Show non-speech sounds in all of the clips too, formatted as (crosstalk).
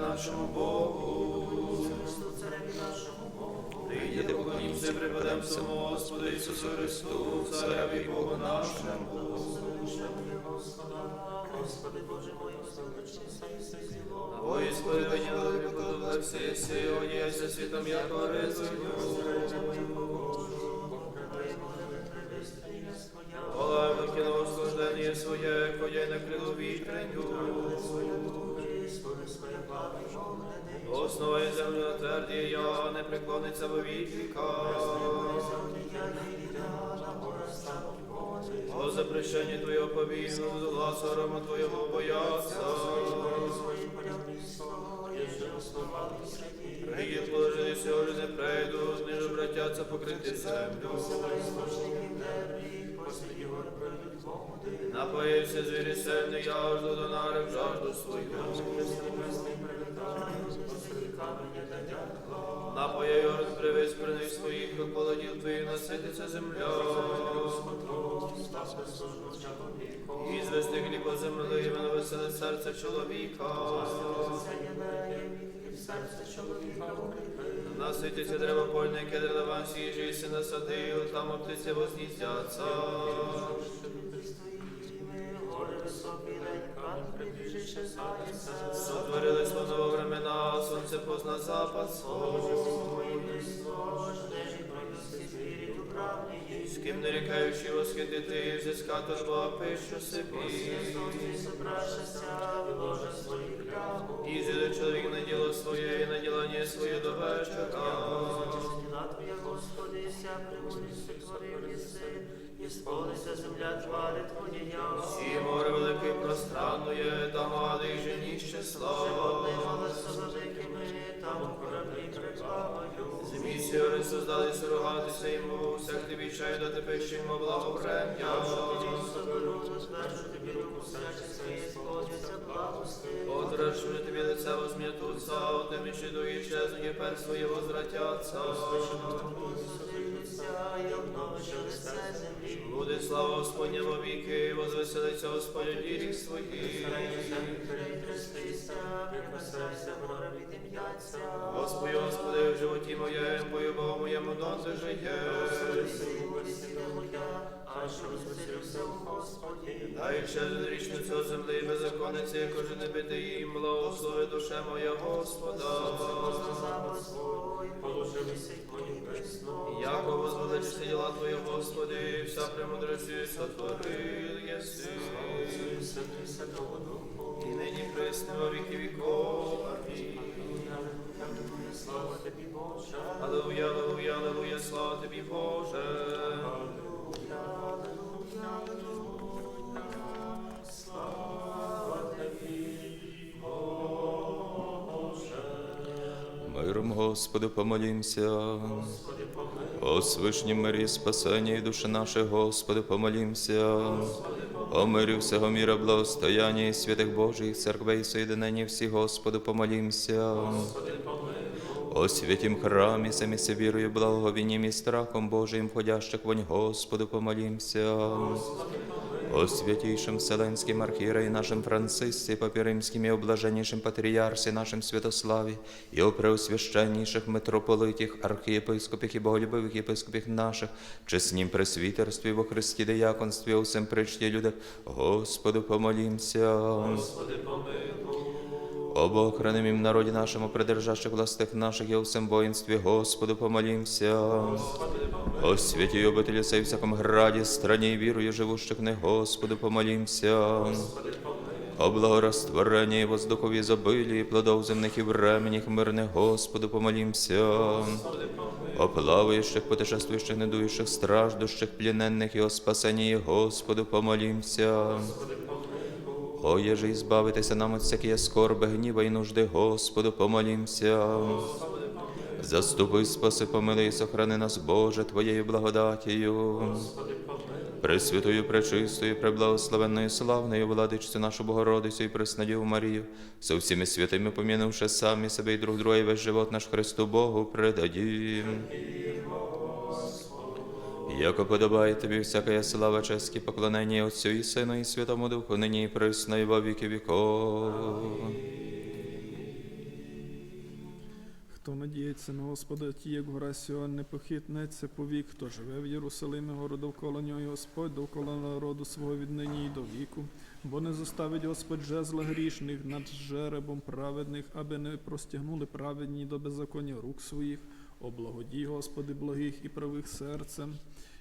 нашому Богу. Цареві нашому Богу. Прийдіте, поклонімся, припадем самому Господу Ісусу Христу, цареві Богу нашому. Господи Боже мой, ославичися і все зіло. А во ісповідання великого всі силу, єся світом яко ризою. Я не преклониться во віка. О запрещенні Твоєго повіну, зла сорома Твоєго бояться. Приїд положили сьогодні не прийдуть, ниже братяться покрити землю. Напоївся звірі сильний, я жду до нарив жажду свою. Напоє його привез приних своїх, як полодів твоїх насититься земля. І звести хліб по землі, і мене веселе серце чоловіка. Насититься дерево польне, яке дрова сіжі, і си насадив, там птиці возніздяться. Сотворили слоново времена, сонце позна запад свой. З ким не рікаючи восхитити, взискати Бога пишу собі. І зійде чоловік на діло своє, і на ділання своє до вечора. Господи, ся і сповнися земля твари Твоєя. І море велике пространує, там гади і женіще слава. Малися великими, там кораблі приплавають. Змісі ори создали сурогатися йому, всяк тобі чай дати пищимо благоврем'я. Соберу, звершу тобі руку серця своє, сповняться благости. Одрачу тобі лице возм'ятуться, отим ще до і чезнує пер своє возвратяться. І обновиш лице землі. Буде слава Господня во віки, возвеселиться Господь у своїх. Христися, гора відім'яться. Господи, Господи, в животі моєму, поюбо моєму доти жиє. Аж розвеселився у Господі. Дай ще річницю землі, беззаконниці, кожен не бити їм, благослови душе моя Господа. Положилися й. Яко возвеличити діла Твої, Господи, вся премудрості сотворил єси. І нині пресне во віки віков. Слава тобі, Боже. Аллилуйя, аллилуйя, аллилуйя, слава тобі, Боже. Миром Господу помолимся. О свишнім мирі спасенні і душі наших, Господу помолимся. О мирі всього міра, благостояння і святих Божих церквей, соєдинені всі, Господу помолимся. О святім храмі, самі се вірою, благовінням і страхом Божим, входящих вонь, Господу помолимся. О святейшем Вселенском архиерее нашем Франциссе, Папе Римским и о блаженнейшем Патриарсе нашем Святославе, и о преосвященнейших митрополитих, архиепископах и боголюбивых епископах наших, чеснім пресвітерстві во Христі деяконстві, о всем причті людях, Господу помолімся. Господи, об охранимім народі нашому, придержащих властях наших і о всем воїнстві, Господу помолімся. О святі обителі сей всяком граді, страні і вірою живущих них, Господу помолімся. О благорастворенні воздухові забилі, плодов земних і временних мирних, Господу помолімся. О плаваючих, путешествуючих, недуючих, страждущих, пліненних і о спасенні, Господу помолімся. О, єже і збавитися нам от всякої скорби, гніва і нужди, Господу помолімся. Заступи, спаси, помилуй, і сохрани нас, Боже, Твоєю благодатію. Пресвятою, пречистою, преблагословенною, славною владичцю нашу Богородицю і Преснодіву Марію, со всіми святими помінувши самі себе і друг друга, і весь живот наш Христу Богу предадім. Яко подобає тобі всякая слава, честь і поклонення Отцю і Сину і Святому Духу, нині і присно, і во віки віков. Хто надіється на Господа, ті, як гора Сіон, не похитнеться повік, хто живе в Єрусалимі, гору довкола нього, і Господь довкола народу свого віднині і до віку. Бо не заставить Господь жезла грішних над жеребом праведних, аби не простягнули праведні до беззаконня рук своїх. О благодій, Господи, благих і правих серцем.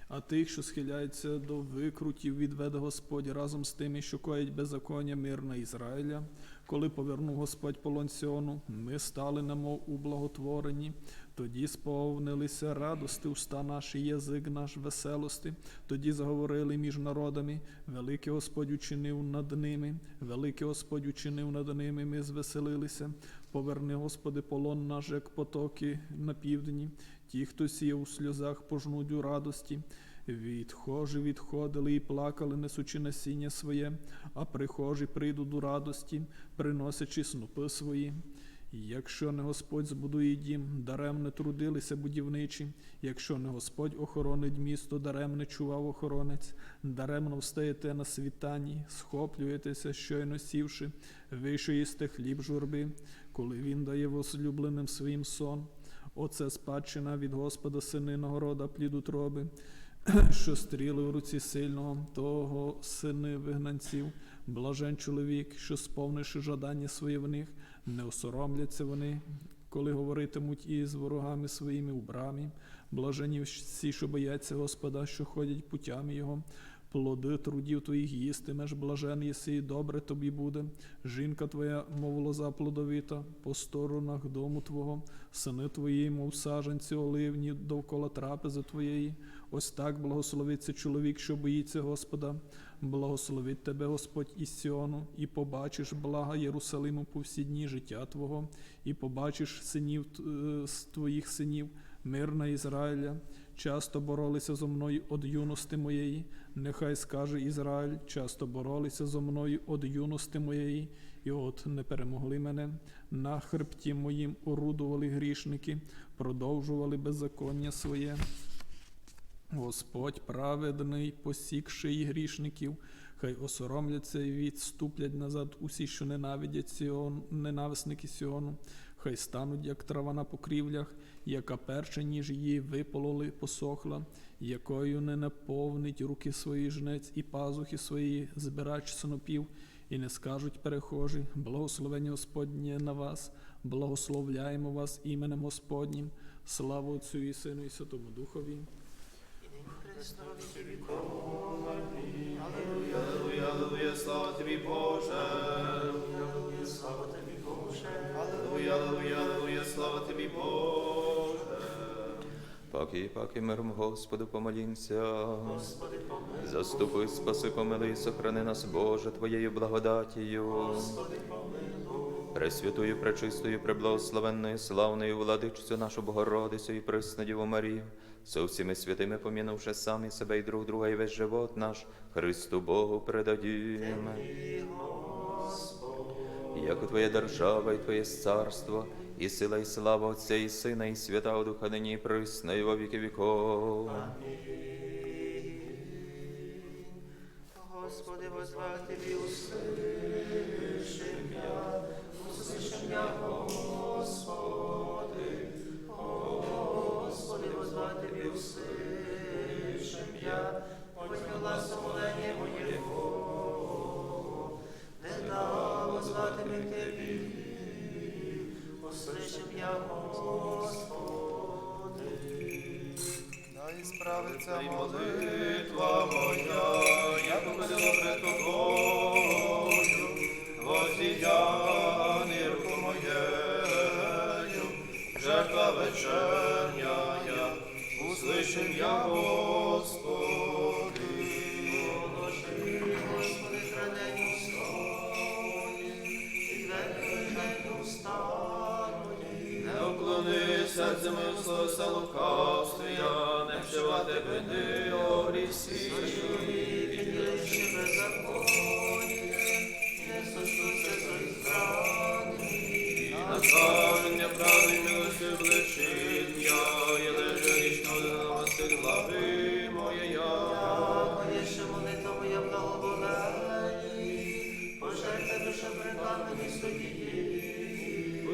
А тих, що схиляються до викрутів, відведе Господь разом з тими, що коять беззаконня мир на Ізраїля. Коли повернув Господь полон Сіону, ми стали немов у благотворенні. Тоді сповнилися радости уста наші, язик наш веселости. Тоді заговорили між народами. Великий Господь учинив над ними, великий Господь учинив над ними. Ми звеселилися. Поверни, Господи, полон наш, як потоки на півдні. Ті, хто сіяв у сльозах, пожнуть у радості. Відхожі відходили і плакали, несучи насіння своє, а прихожі прийдуть у радості, приносячи снопи свої. Якщо не Господь збудує дім, даремне трудилися будівничі, якщо не Господь охоронить місто, даремне чував охоронець, даремно встаєте на світанні, схоплюєтеся, щойно сівши, ви що їсте хліб журби, коли він дає возлюбленим своїм сон. Оце спадщина від Господа сини нагорода плід утроби, (clears throat) що стріли в руці сильного, того сини вигнанців, блажен чоловік, що сповнивши жадання своє в них, не осоромляться вони, коли говоритимуть із ворогами своїми у брамі. Блажені всі, що бояться Господа, що ходять путями Його. Плоди трудів твоїх їстимеш, блажен єси, і добре тобі буде. Жінка твоя, мов лоза плодовита, по сторонах дому твого, сини твої, мов саженці оливні, довкола трапези твоєї. Ось так благословиться чоловік, що боїться Господа. Благословить тебе Господь із Сіону, і побачиш блага Єрусалиму по всі дні життя Твого, і побачиш синів е, твоїх синів, мир на Ізраїля. Часто боролися зо мною од юності моєї. Нехай скаже Ізраїль, часто боролися зо мною од юності моєї, і от не перемогли мене. На хребті моїм орудували грішники, продовжували беззаконня своє. Господь праведний, посікши і грішників, хай осоромляться і відступлять назад усі, що ненавидять Сіон, ненависники Сіону, хай стануть, як трава на покрівлях, яка перша, ніж її випололи, посохла, якою не наповнить руки свої жнець і пазухи свої збирач снопів, і не скажуть перехожі, благословення Господнє на вас, благословляємо вас іменем Господнім, слава Отцю і Сину і Святому Духові. Аллилуйя, аллилуйя, слава тобі, Боже. Аллилуйя, слава тобі, Боже. Аллилуйя, аллилуйя, аллилуйя, слава тобі, Боже. Паки, паки, миром Господу помолімся. Господи, помилуй. Заступи, спаси, помили, сохрани нас, Боже, Твоєю благодатію. Господи, помилуй. Пресвятую, пречистою, преблагословенною, славною владичцю нашу Богородицю і Преснодіву Марію, со всіми святими помінувши самі себе і друг друга, і весь живот наш, Христу Богу предадімо. Як Твоя держава і Твоє царство, і сила, і слава Отця, і Сина, і Святого Духа, нині і і во віки віков. Господи, возвати Тобі услышим Дай справиться І молитва. моя, я победила пред тобою, воздіяни руку моєю, жертва вечерня, услышим я, Господи. Положи, Господи, хранень устої, і двері устаної. Не уклони серце моє в словеса лукавствія, не вшивати вини о грісі. Підличі беззаконні, не сочуться зрані. Наставлення правди милості обличить я, я лежу річно на Василь глави моєя. Моє ще молитва моя благоволені, пожертва душа при камені судді.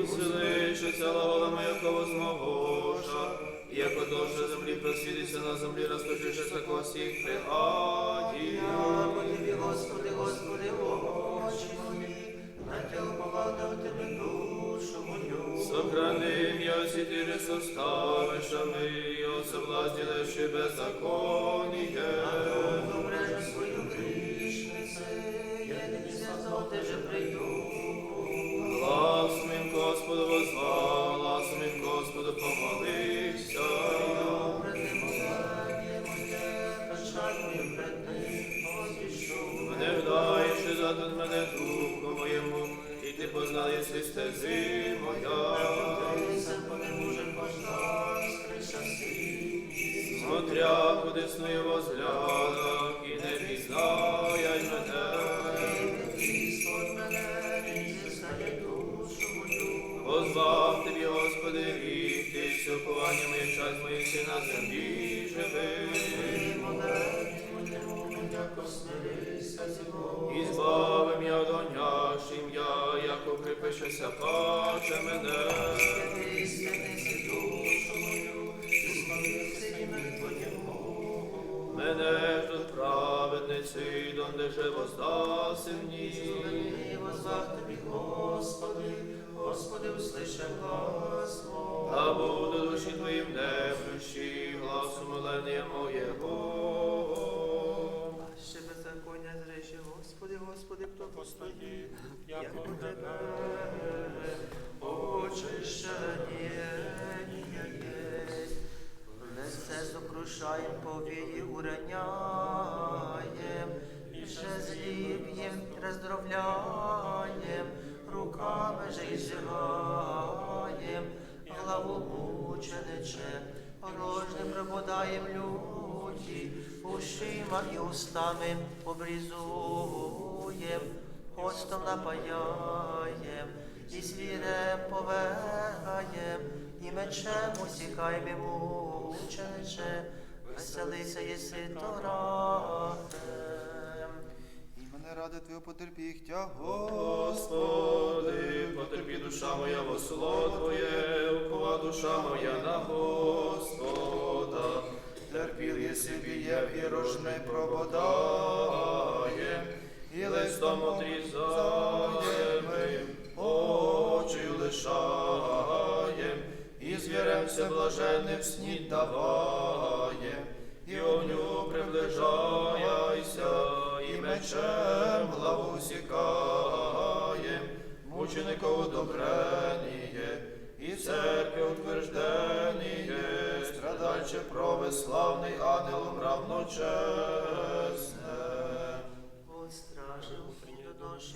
Усили Дишиться лаголами, якого змогоша, і як одовше землі просвітиться на землі, розпочишеться косіх пригадів. Дякую тобі, Господи, Господи, очі мої, на тіло повадав тебе душу мою. Сохрани м'я сітіри составишами, і особлазділеши беззаконіє. Добре же свою грішницю, єдині зв'язок, ти же прийду. Стези моя. Смотря куди снує возгляда, і не пізнає мене. Позбав тобі, Господи, все повання моє час моїх си на землі живий. І укріпишеся, паче мене. Мене ж тут праведниці, донде же воздаси мені. І возвав тобі, Господи, Господи, услиши глас мой. А буду душі твоїм немощі, гласу молення моєго. Хто постоїть, як у тебе очищення єсть. Лице сокрушаєм, повії ураняєм, і ще зліб'єм, роздровляєм, руками же і зжигаєм, главу мучениче, порожним прибудаєм люті, ушима і устами обрізуєм, хостом напаяєм, і звірем повегаєм, і мечем усікаєм і мучениче, веселися єси торатем. І мене ради твого потерпіх тяго. Господи, потерпі душа моя во слово Твоє, упова душа моя на Господа. Терпіл єси бієв і рожни прободає, і листом отрізає ми, очі лишає, і звірем все блаженним сніть даває, і огню приближайся, і мечем главу сікає, мученикову добреніє, і церкви утвержденіє, страдальче православний ангелом равночесне.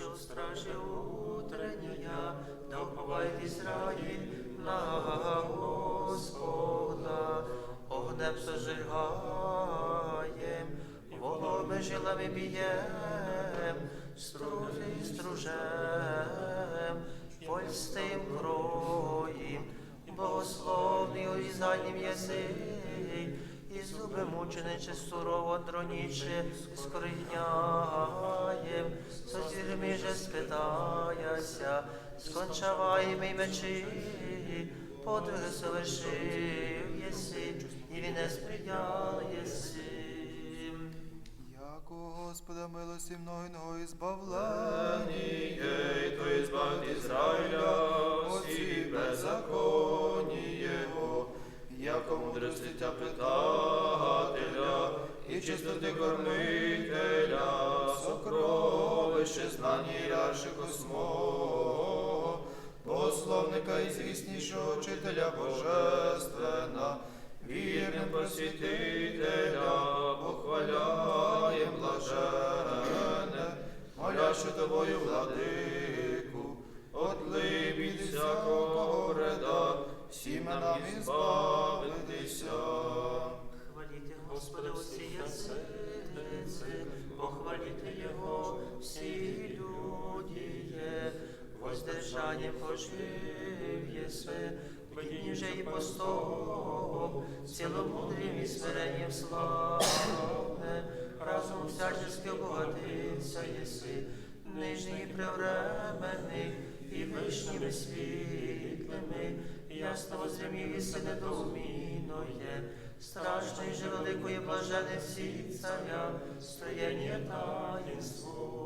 Утренню ночи, о, стражи, утренняя, да уповает Израиль на Господа. Огнем сожигаем, воломи жилами бием, струзи стружем, польстим кроїм, богословний обізанням єси, і зуби мучениче сурово дроніче, скорняєм, скончаваєм і мечі, подвиги совершив єси, і вінець прийнял єси. Яко Господа милості мною і збавлення. Єй, то избавит Израиля, всі беззаконні Його, яко мудрості тя питателя, і чистоти кормителя, сокровище знання і раши космо, пословника і звіснішого вчителя божественна, вірним просвітителя, похваляєм блажене, моляще тобою, владику, отли від всякого вреда, всіми нам і. І постом, ціломудрим і смиренням славне, разум всячески обогатився єси, нижній і привременний, і вишнім і світлими, ясно возрімів і си страшної же великої блажени всі царя, стояння таїнство.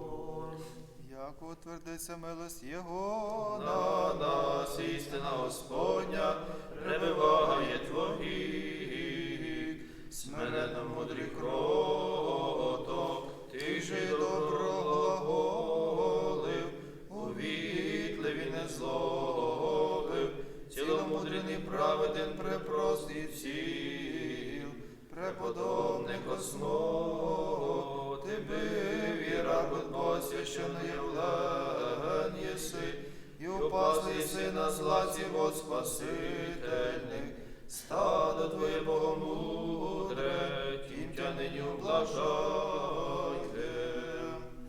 Як утвердиться милость Його. На нас істина Господня, пребиває Твоїх, смиренно мудрий кроток, ти же добро глаголив, увітливі не злобив, ціломудрений праведен препростий ціл, преподобник основ, тебе віра Бо священно явлен єси, і упасли сина злаці вод спасительних, стадо Твоє богомудре, тім тя нині ублажайте.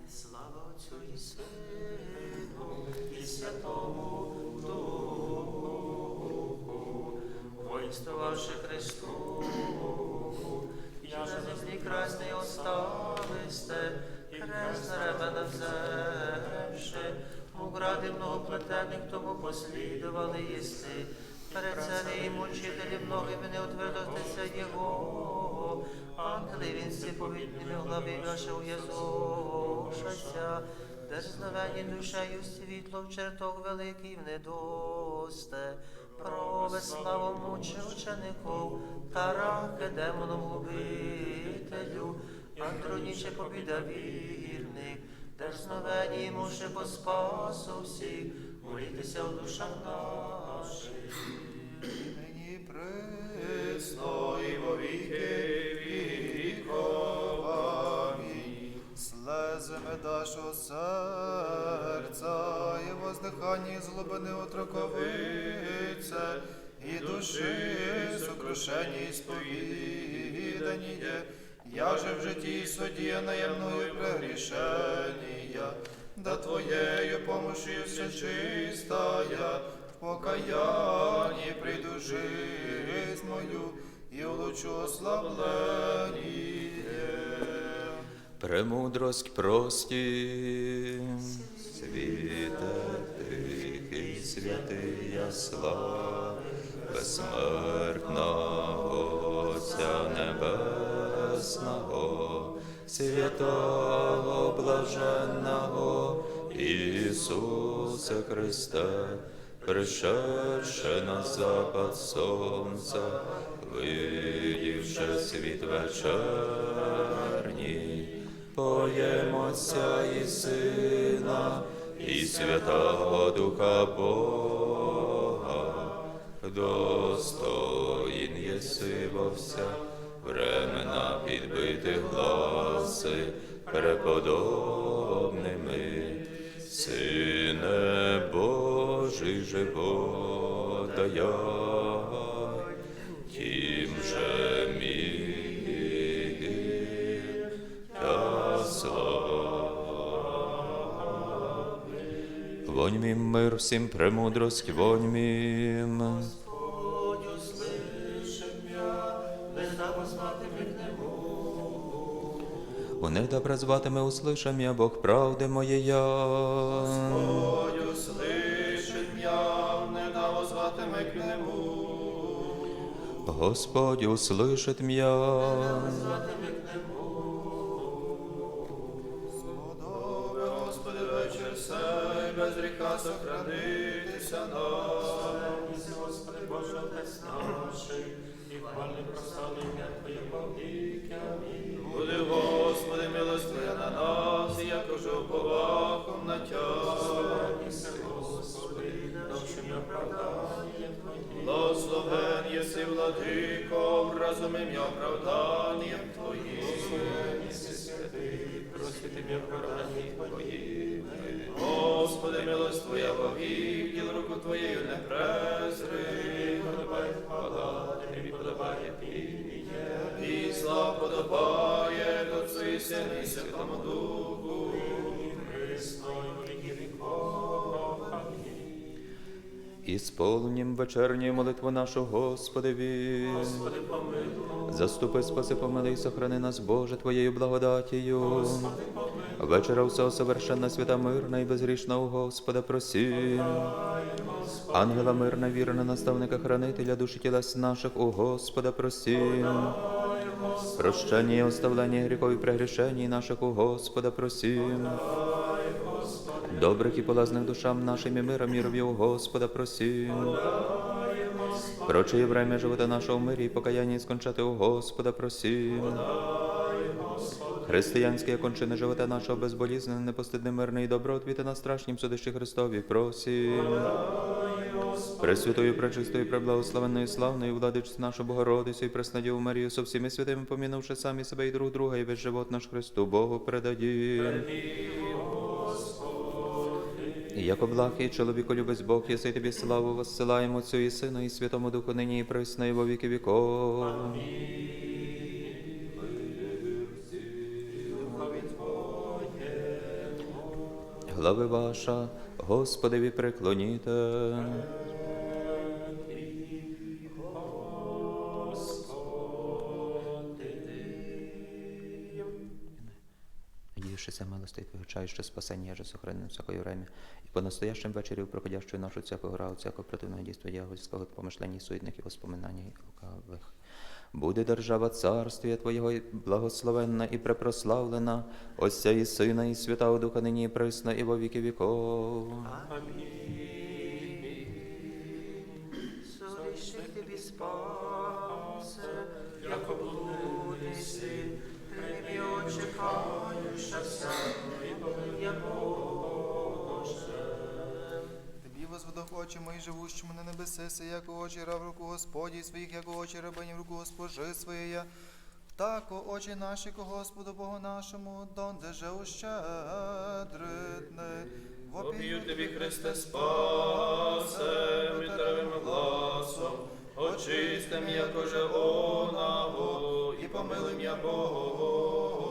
Слава Отцю і Сину, і Святому Духу, воїнствувавши Христу, я же землі красний остависте, і хрест на ребена взявши, у гради многоплетених тому послідували єси, перед царі і мучителі многими не утвердитися Його, ангели він всі повітними глави уєзошася, де ж знавені душею світло в чертог великий в недосте, прове славу муче учеников, та раки демоном губителю, антроніче побіда вірних, де ж муше по спасу всіх, молітеся в душах наших. нині при Присно і во віки віков. Амінь. слезами нашого серця і воздихання з глибини отроковице, і душі сокрушені сповідані є, я же в житті судіяна мною прегрішення, да Твоєю помощью все чистая, в покаянні прийду жизнь мою і улучшу ославлення. Премудрость прості, світа тихий, святий ясла, безсмертного Отця Небесного, святого блаженного Ісуса Христе, пришедше на запад сонця, видівши світ вечерній, поємося і Сина, і Святого Духа Бога, достоїн єси во вся времена підбити гласи преподобними, Сине Божий живота тим же мір та слава. Вонь мім мир всім премудрость, вонь мім. них добре зватиме услышам я, Бог правди моєя. Господь услышит я, не дав зватиме к нему. Господь услышит м'я. І як уже повахом на Тя. Господи, навчим оправдання Твоє. Благословен єси, владико, разумим я оправданням Твоїм. Просвіти мені оправдання Твоє. Господи, милость Твоя вовік, діл руку Твоєю не презри. Подобає хвала, Тобі подобає. І слава подобає і Сину і Святому Духу. Ісполнім вечерню молитву нашу Господеві. Господи, помилуй. Заступи, спаси, помилуй, сохрани нас, Боже, Твоєю благодатію. Господи. Вечора всього совершенна свята мирна і безгрішна у Господа просім. Ангела мирна, вірна, наставника, хранителя душі тілес наших у Господа просім. Прощення і оставлення гріхов і прегрішень наших у Господа просім. Добрих і полезних душам нашим і мира мірові у Господа просім. Проче время живота нашого в мирі і покаяння і скончати у Господа просім. Християнські кончини живота нашого безболізне, непостидне, мирне і добро отвіти на страшнім судищі Христові просім. Пресвятою, пречистою, преблагословенною, славною владичцю нашу Богородицю і Преснодіву Марію со всіми святими, помінувши самі себе і друг друга, і весь живот наш Христу Богу предадім. І як облахий чоловіко любець Бог, єси тобі славу воссилаємо Цю і Сину, і Святому Духу нині і присно, во віки віков. Глави ваша, Господеві преклоніте. Милости Твого що спасення, же сохранено всякої время, і по настоящем вечері, проходящую нашу всякого гра, всякого противного дійства дьявольського, помишлення суетних і воспоминання лукавих. Буде держава царствія Твоєго благословенна і препрославлена, Отця і Сина, і Святого Духа нині і присно, і во віки віков. Совіщих возводохочемо і живущому на небесеси, як очі раб руку Господі своїх, як очі рабинів руку Госпожи своєї. Так очі наші ко Господу Богу нашому, донде же ущедритне. Вопію тобі, Христе, спасе, митровим гласом, очистим, якоже онаго, і помилим я Боже.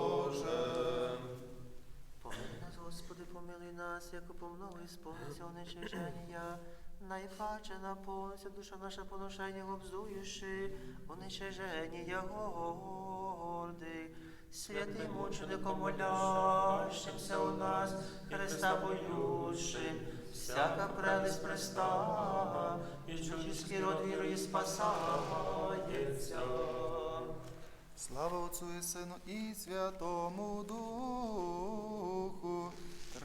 Помилуй нас, Господи, помилуй нас, як помного ісповниться уничиження. Найпаче наповниться душа наша поношення обзуючи, уничиження горди. Святим мучеником молящимся у нас, Христа боючим, всяка прелесть Христа, і чоловічий род вірою спасається. Слава Отцу і Сину і Святому Духу.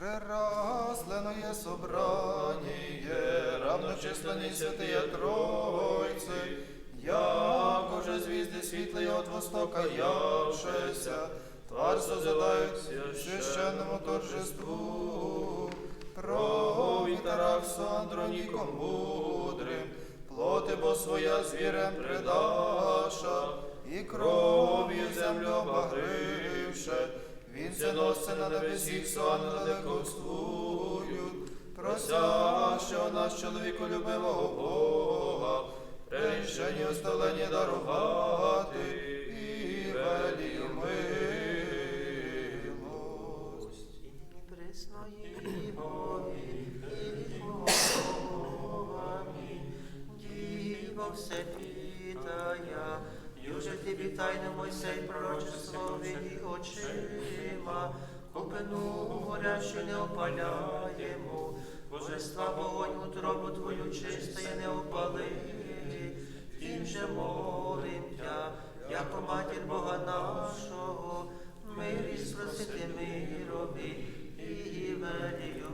Трирасленое собрание, равночисленні святые Тройці, як уже звізди світлої от востока явшися, тварь созидають священному торжеству. Про Віктораксу Андроніком мудрим, плоти бо своя звірем предаша, і кров'ю землю обагривше, він се носить на небесі, сон далекоствують, просяще нас чоловіку любивого Бога, рішення оставлення дарувати і велію тобі тайно Мойсей пророчество виді очима, купину горящу не опаляємо, божества вогонь утробу твою чистає не опали, тим же молим тя, як матір Бога нашого, мирі спросити мирові і велію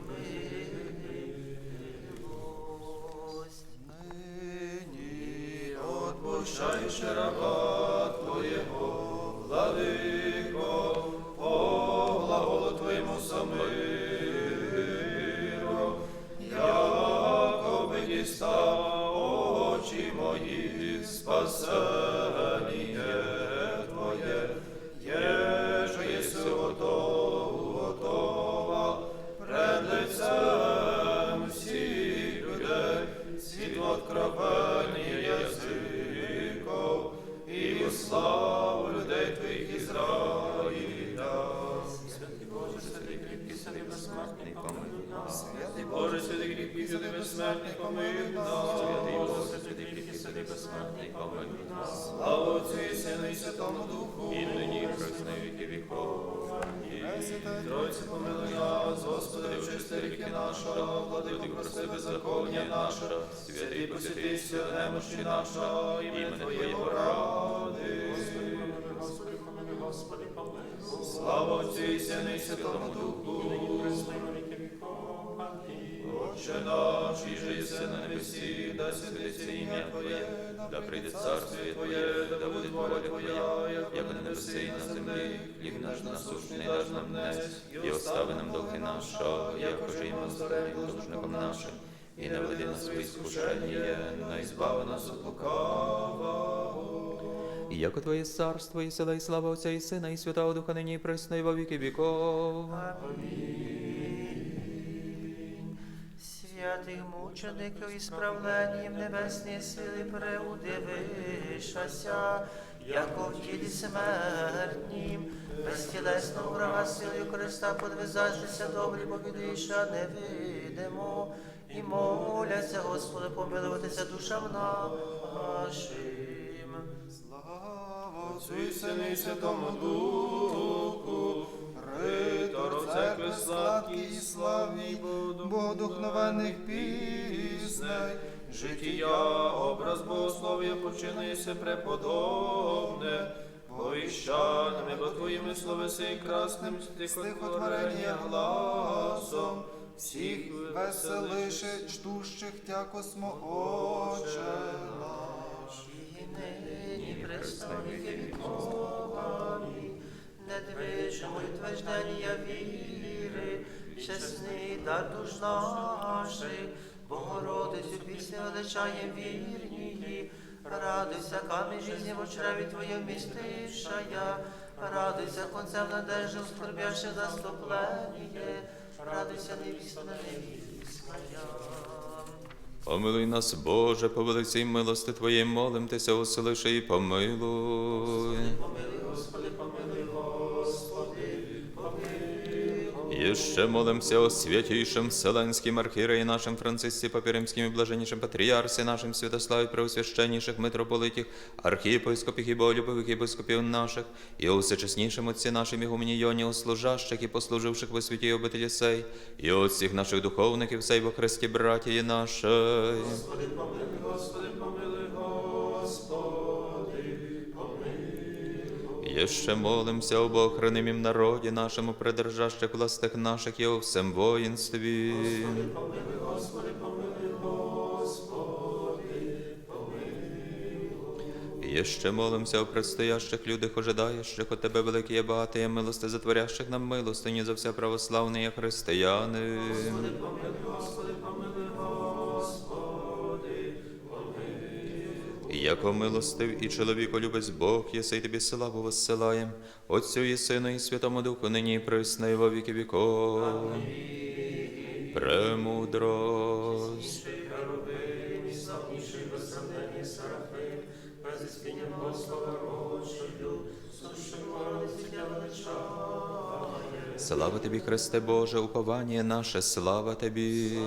милость. Нині Отпущаєш раба святий безсмертний, помилуй нас. Боже, святий кріпкий, святий безсмертний, помилуй нас. Святий Боже, святий кріпкий, святий безсмертний, помилуй нас. Слава Отцю і Сину і Святому Духу. І нині, і і віки віков. Тройці помилуй нас, Господи, очисти ріки наша, владико, прости беззаконня наша, святий посвятися немощі наша, ім'я Твоєго ради. Слава Отцю і Сину Святому Духу. Отче наш, і же єси на небесі, да святиться ім'я Твоє, да прийде царство Твоє, да буде воля Твоя, як на небесі і на землі. Хліб наш насущний даж нам днес, і остави нам долги наша, як і ми оставляємо должником нашим. І не веди нас в іскушення, но ізбави нас від лукавого. Яко Твоє царство, і сила, і слава Отця і Сина, і Святого Духа нині і присно, і во віки віков. Святих мучеників і справленням небесні сили преудивишася, яко в тілі смертнім, безтілесно врага силою Христа подвизатися добрі побідиша невидимо, і моляться, Господи, помилуватися душам нашим. Отцю і Сину і Святому Духу, Ритор церкви сладкий і славній, Богодухновенних пісней, життя, образ богослов'я починися преподобне, повіщаними, бо твоїми словеси і красним стихотворення гласом, всіх веселише ждущих тя космо Отче наш. І нині представники недвижимо й твердження віри, чесний дар душ наших, Богородицю пісня величаєм вірнії, радуйся, камінь жизни в очреві Твоє вмістишая, радуйся, концем надежди, скорбящих заступленіє, радуйся, невісно невістная. Помилуй нас, Боже, по великій милости Твоєї молим Тися, оселиши і помилуй. І ще молимся о святійшим Вселенським архіреї нашим Францисці Папіримським і блаженнішим патріарсі нашим Святославі Преосвященніших митрополитів, архієпископів і боголюбових єпископів наших, і о всечеснішим отці нашим ігумніоні, о служащих і послуживших во святій обителі сей, і о всіх наших духовників сей во Христі братії нашої. Господи, помилуй, Господи. І ще молимся об охранимім народі нашому, придержащих властях наших і о всем воїнстві. І ще молимся о предстоящих людях, ожидаючих от Тебе, великі є багаті, є милости, затворящих нам милостині за все православні є християни. Яко милостив і чоловіколюбець Бог, єси й тобі славу воссилаєм, Отцю і Сину і Святому Духу, нині і присно, і во віки віков. Премудрость. Слава тобі, Христе Боже, уповання наше, слава тобі.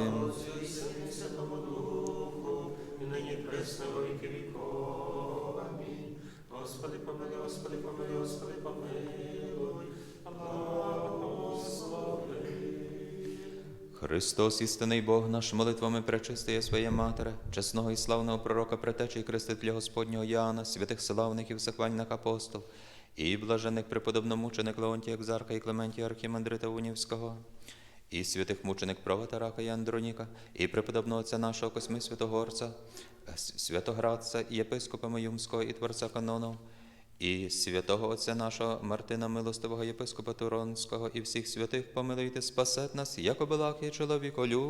Христос, істинний Бог наш, молитвами пречистиє своє Матере, чесного і славного пророка, претечі і крестителя Господнього Яна, святих славників, захвальних апостол, і блажених преподобномученик Леонтія Екзарха і Клементія Архімандрита Унівського, і святих мученик Провота Рака і Андроніка, і преподобного отця нашого Косми Святогорця, е, Святоградця, і єпископа Маюмського, і творця канонов, і святого Отця нашого Мартина Милостивого єпископа Туронського, і всіх святих помилуйте, спасет нас, як облаки і чоловіколюб.